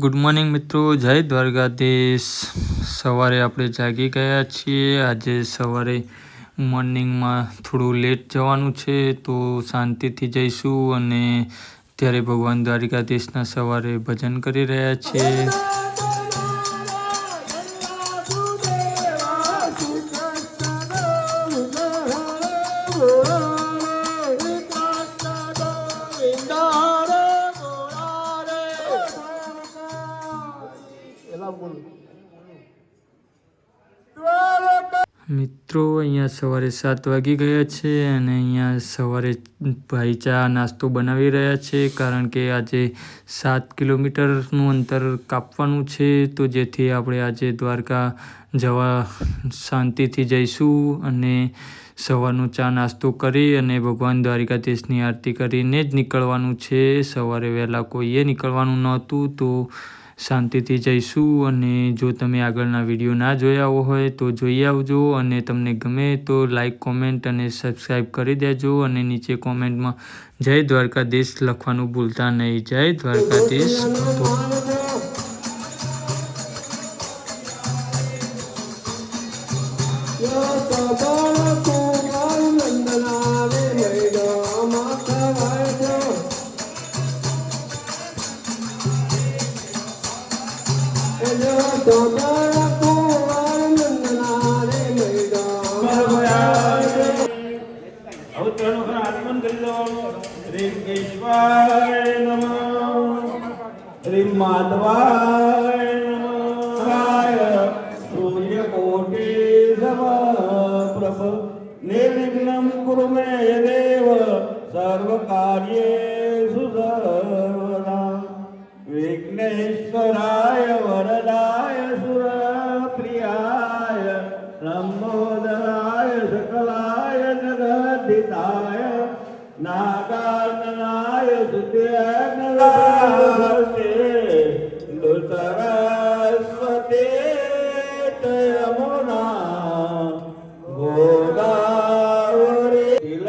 Good morning મિત્રો, જય દ્વારકાધીશ. સવારે આપણે જાગી ગયા છીએ. આજે સવારે મોર્નિંગમાં થોડું લેટ જવાનું છે તો શાંતિથી જઈશું અને ત્યારે ભગવાન દ્વારકાધીશના સવારે ભજન કરી રહ્યા છીએ. મિત્રો, અહીંયા સવારે સાત વાગી ગયા છે અને અહીંયા સવારે ભાઈ ચા નાસ્તો બનાવી રહ્યા છે કારણ કે આજે સાત કિલોમીટરનું અંતર કાપવાનું છે. તો જેથી આપણે આજે દ્વારકા જવા શાંતિથી જઈશું અને સવારનો ચા નાસ્તો કરી અને ભગવાન દ્વારિકાધીશની આરતી કરીને જ નીકળવાનું છે. સવારે વહેલા કોઈએ નીકળવાનું નહોતું, તો શાંતિથી જઈશું અને જો તમે આગળના વીડિયો ના જોયા હોય તો જોઈ આવજો અને તમને ગમે તો લાઈક કોમેન્ટ અને સબસ્ક્રાઈબ કરી દેજો અને નીચે કોમેન્ટમાં જય દ્વારકાધીશ લખવાનું ભૂલતા નહીં. જય દ્વારકાધીશ. ಮಾಧವಾ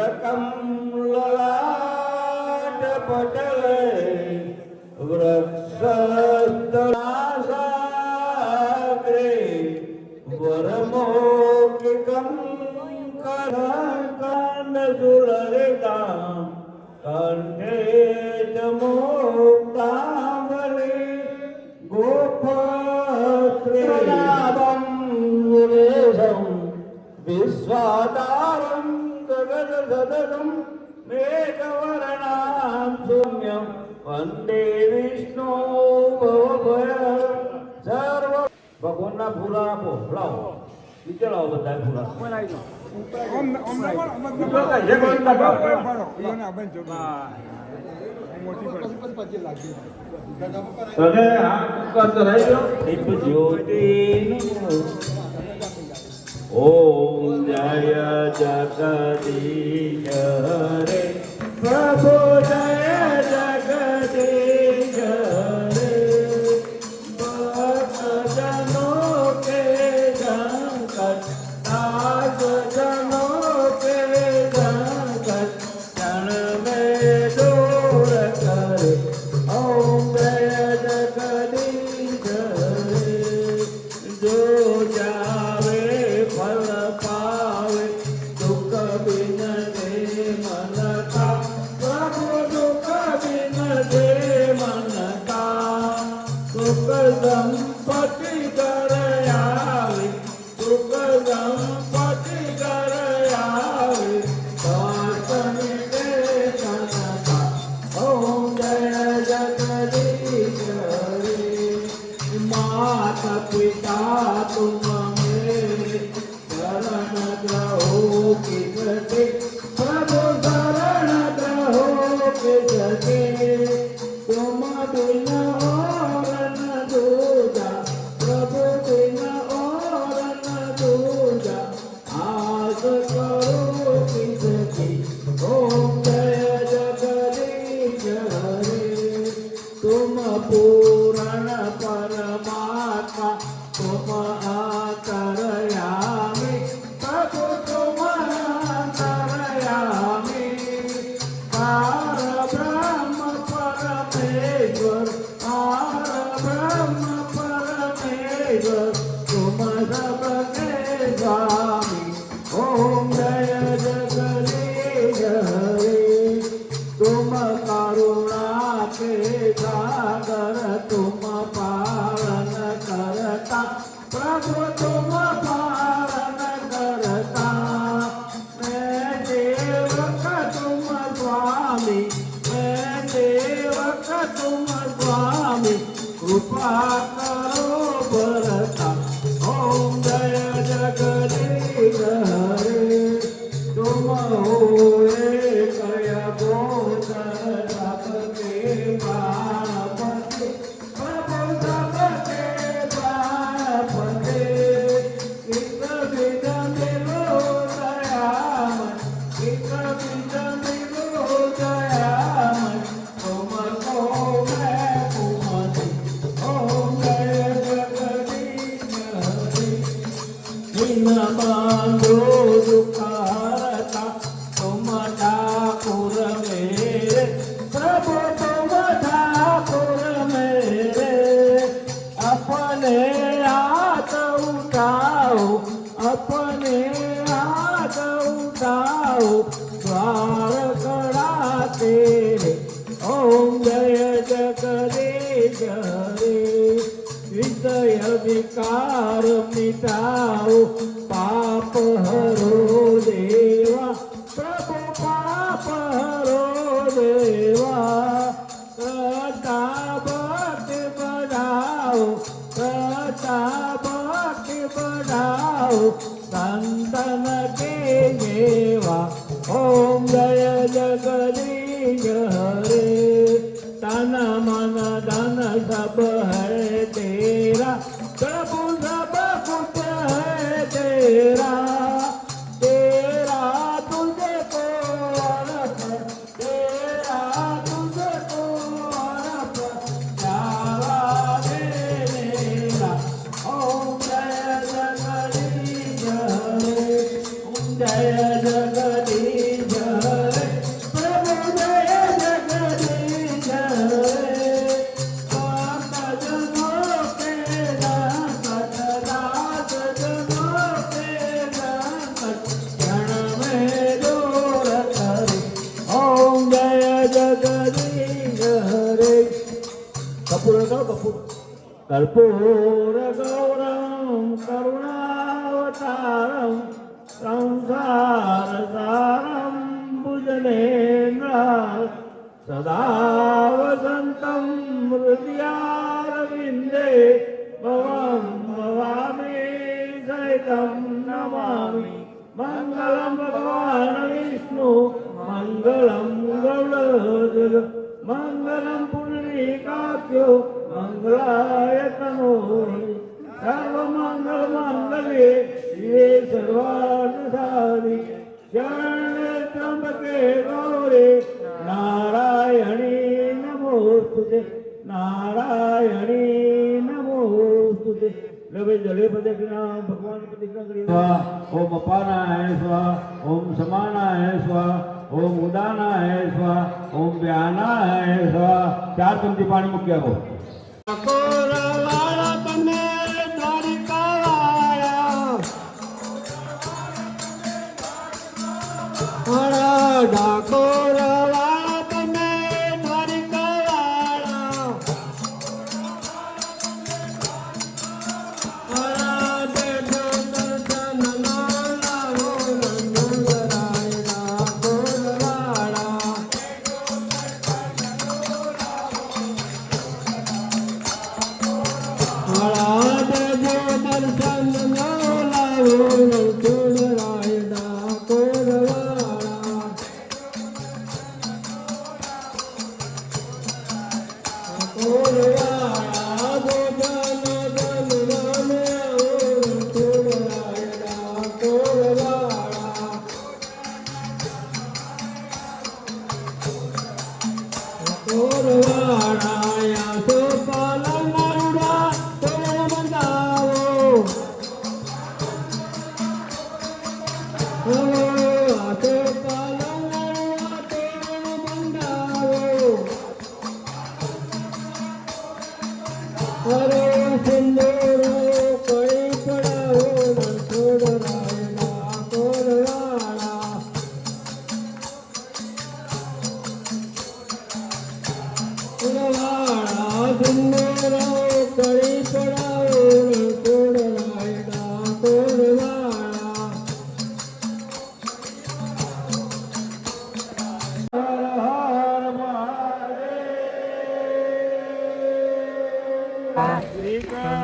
ગોદાવરી તિલકમ લલાટ પટલે વૃક્ષસ્તનાસાગ્રે વરમોકિકં કરકાંડસુલરિતાં કંઠે ચ મોક્તાંબરે ગગનસદनं મેઘવર્ણાં સૌમ્યं વંદે વિષ્ણુ ભવભય સર્વ ભગવાનના ફૂલા આપો લાવો નીચે લાવો બધા ફૂલા તને હા કરતો રહેજો દીપ જ્યોતિ ઓમ જય જગદીશ હરે. પ્રભુ જય જગદીશ 多么爱。Amen. તારું દ્વાર કળાતે રે ઓમ જય જગદીશ હરે. વિદય વિકાર મિટાઓ પાપ હરો कर्पूरगौरं करुणावतारं संसारसारं भुजनेन्द्र सदा वसन्तं हृदया 준비하고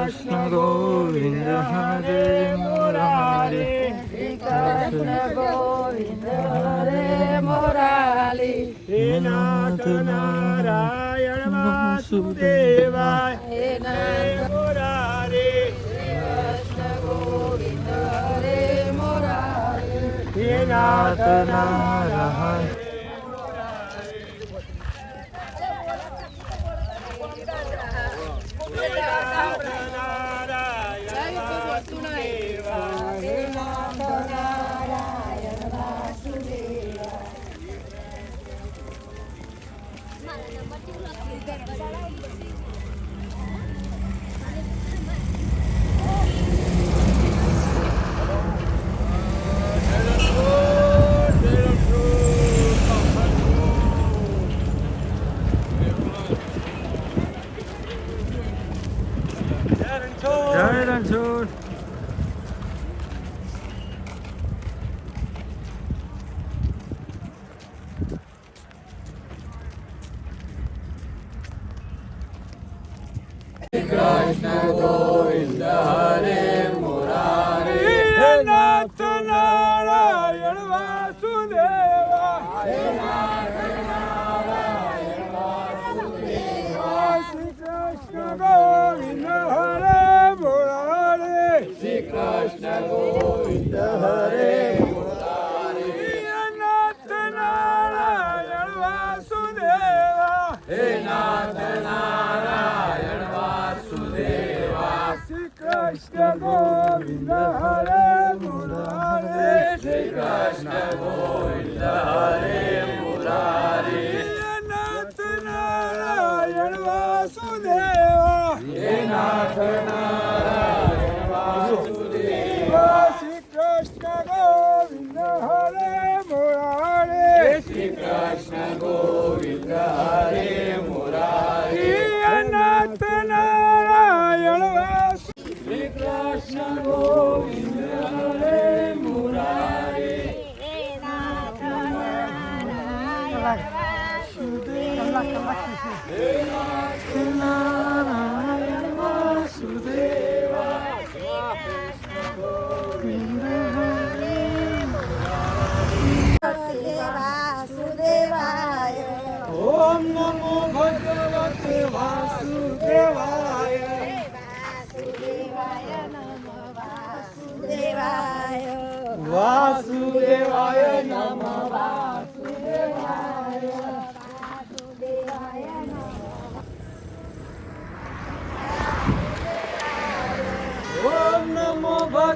কৃষ্ণ গোবিন্দ হরে মুরারি কৃষ্ণ গোবিন্দ হরে মুরারি হে নাথ নারায়ণ বাসুদেবায় হে নাথ মুরারি কৃষ্ণ গোবিন্দ হরে মুরারি হে নাথ নারায়ণ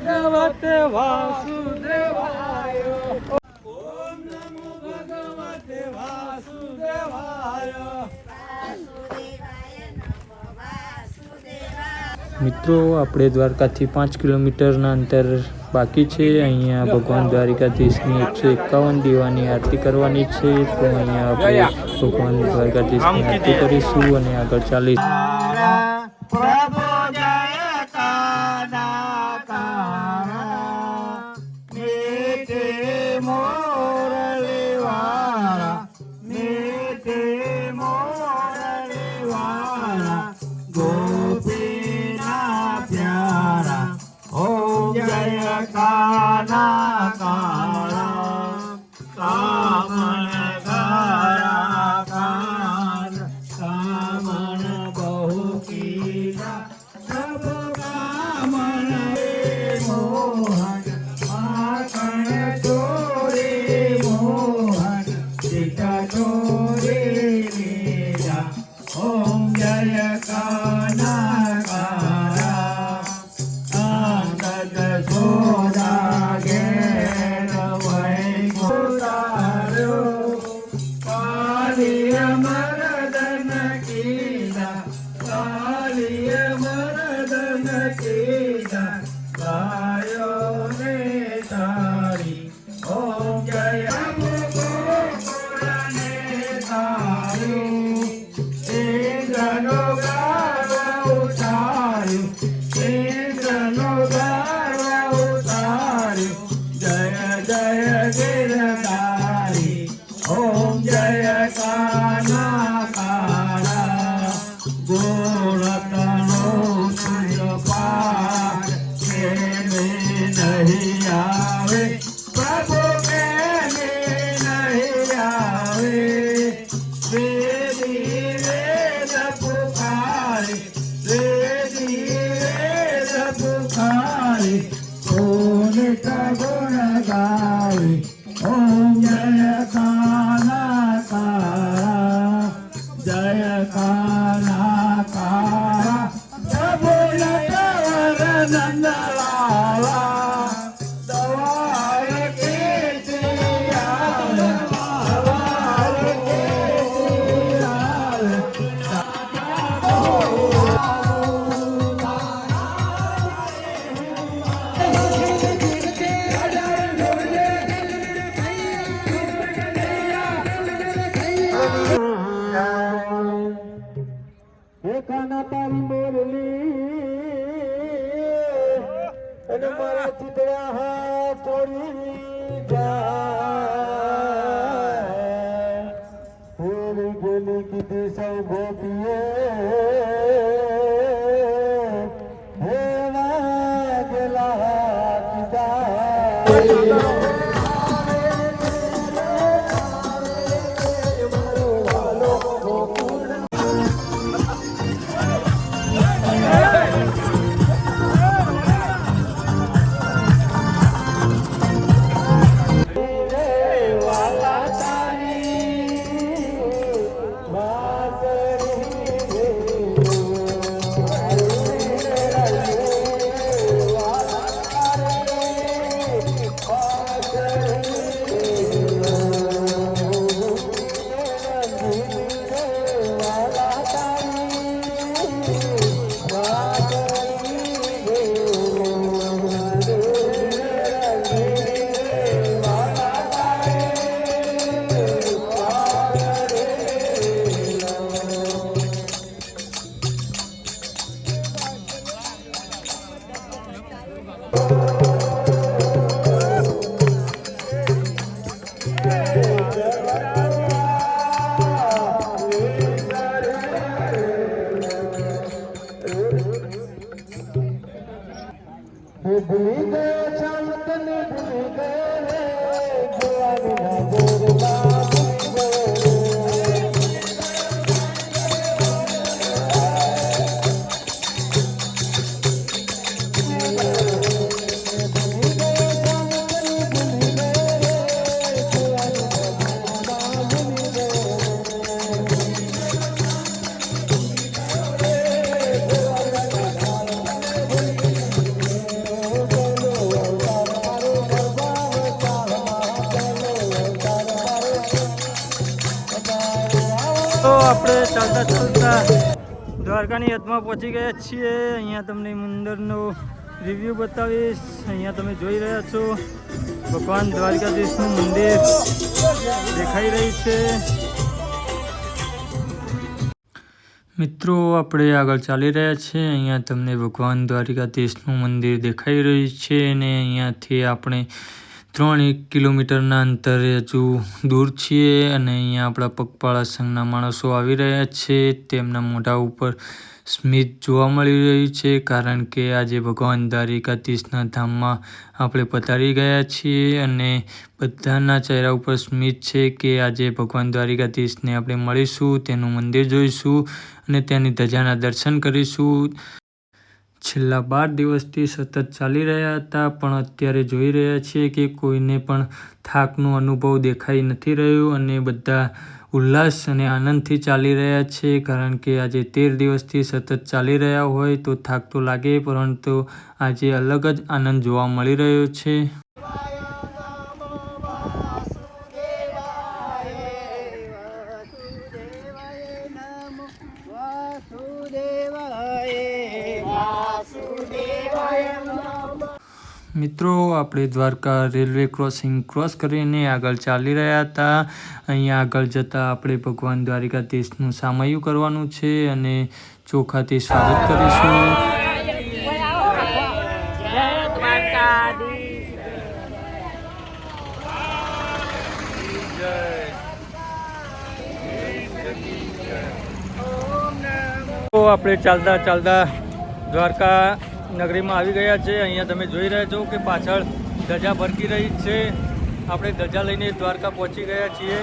ભગવતે વાસુદેવાય ઓમ નમો ભગવતે વાસુદેવાય મિત્રો આપણે દ્વારકાથી પાંચ કિલોમીટરના અંતર બાકી છે. અહીંયા ભગવાન દ્વારિકાધીશની એકસો એકાવન દીવાની આરતી કરવાની છે. તો અહીંયા આપણે ભગવાન દ્વારકાધીશની આરતી કરીશું અને આગળ ચાલીશું. Kana ગોપીએ હે વાગેલા દ્વારકાની હદમાં પહોંચી ગયા છીએ. અહીંયા તમને મંદિરનો રિવ્યૂ બતાવીશ. અહીંયા તમે જોઈ રહ્યા છો ભગવાન દ્વારકાધીશનું મંદિર દેખાઈ રહ્યું છે. મિત્રો, આપણે આગળ ચાલી રહ્યા છીએ. અહીંયા તમને ભગવાન દ્વારકાધીશનું મંદિર દેખાઈ રહ્યું છે અને અહીંયાથી આપણે ત્રણ એક કિલોમીટરના અંતરે હજુ દૂર છીએ અને અહીંયા આપણા પગપાળા સંઘના માણસો આવી રહ્યા છે. તેમના મોઢા ઉપર સ્મિત જોવા મળી રહ્યું છે કારણ કે આજે ભગવાન દ્વારિકાધીશના ધામમાં આપણે પધારી ગયા છીએ અને બધાના ચહેરા ઉપર સ્મિત છે કે આજે ભગવાન દ્વારિકાધીશને આપણે મળીશું, તેનું મંદિર જોઈશું અને તેની ધજાના દર્શન કરીશું. છેલ્લા બાર દિવસથી સતત ચાલી રહ્યા હતા, પણ અત્યારે જોઈ રહ્યા છીએ કે કોઈને પણ થાકનો અનુભવ દેખાઈ નથી રહ્યો અને બધા ઉલ્લાસ અને આનંદથી ચાલી રહ્યા છે. કારણ કે આજે તેર દિવસથી સતત ચાલી રહ્યા હોય તો થાક તો લાગે, પરંતુ આજે અલગ જ આનંદ જોવા મળી રહ્યો છે. મિત્રો, આપણે દ્વારકા રેલવે ક્રોસિંગ ક્રોસ કરીને આગળ ચાલી રહ્યા હતા. અહીંયા આગળ જતાં આપણે ભગવાન દ્વારિકાધીશનું સામયું કરવાનું છે અને ચોખાથી સ્વાગત કરીશું. તો આપણે ચાલતા ચાલતા દ્વારકા નગરીમાં આવી ગયા છે. અહીંયા તમે જોઈ રહ્યા છો કે પાછળ ધજા ભરકી રહી છે. આપણે ધજા લઈને દ્વારકા પહોંચી ગયા છીએ.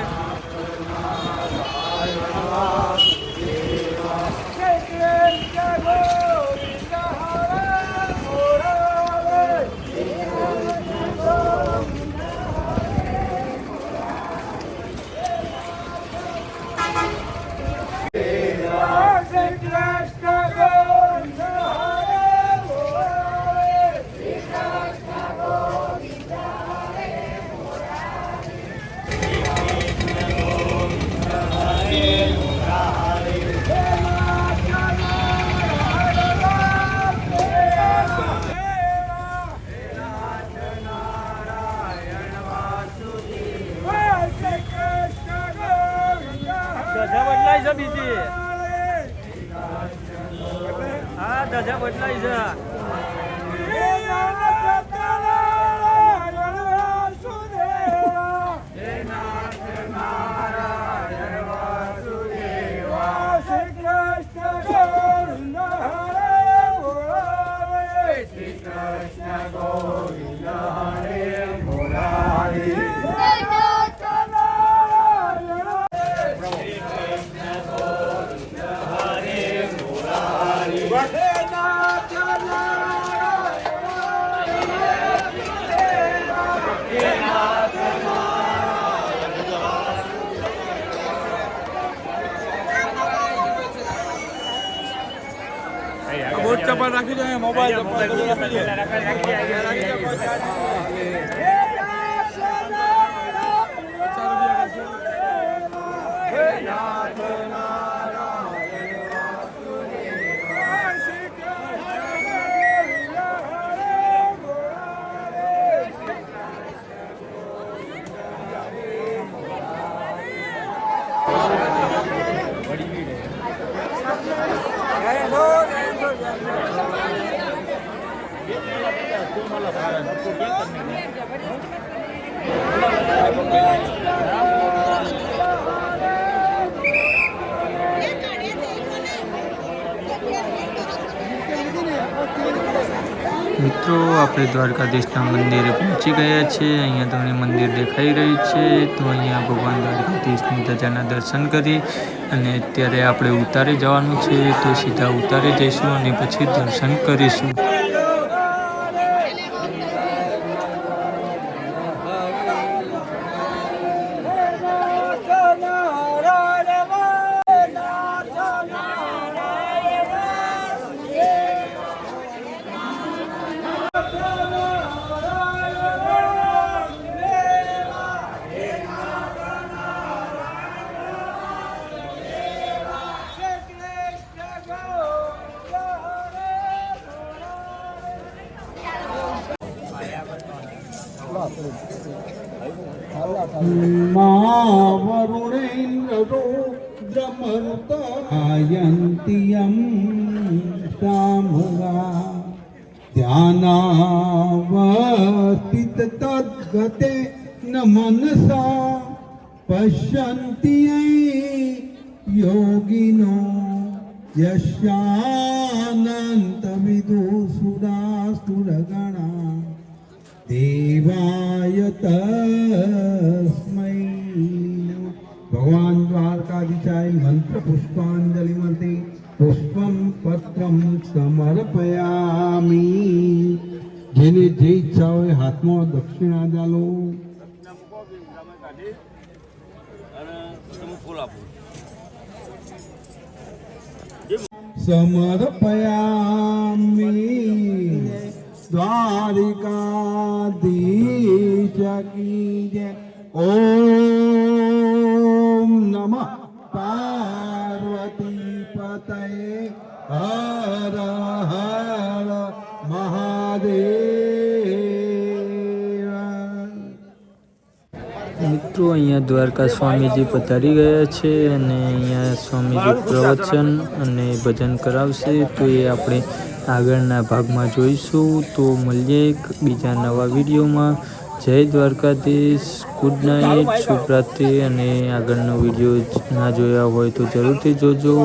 ધજા બદલાય છે. મોબાઈલ મિત્રો, આપણે દ્વારકાધીશના મંદિરે પહોંચી ગયા છે અહીંયા તમને મંદિર દેખાઈ રહ્યું છે. તો અહીંયા ભગવાન દ્વારકાધીશની ધજાના દર્શન કરી અને અત્યારે આપણે ઉતારે જવાનું છે. તો સીધા ઉતારે જઈશું અને પછી દર્શન કરીશું. वरुणेन्द्ररुद्रमरुतायन्त्यं शामुगा ध्यानावस्थिततद्गते न मनसा पश्यन्ति यै योगिनो यस्यानन्तविदुसुरासुरगणा देवाय ભગવાન દ્વારકાધીશાય મંત્ર પુષ્પાંજલિ મતે પુષ્પમ પત્રમ સમર્પયામી જેને જે ઈચ્છા હોય હાથમાં દક્ષિણા ડાલો સમર્પયામી દ્વારિકાધીશ કી જય ઓમ મિત્રો, અહીંયા દ્વારકા સ્વામીજી પધારી ગયા છે અને અહીંયા સ્વામીજી પ્રવચન અને ભજન કરાવશે. તો એ આપણે આગળના ભાગમાં જોઈશું. તો મળીએ બીજા નવા વિડીયોમાં. જય દ્વારકાધીશ. ગુડ નાઇટ શુભરાત્રિ અને આગળનો વીડિયો ના જોયા હોય તો જરૂરથી જોજો.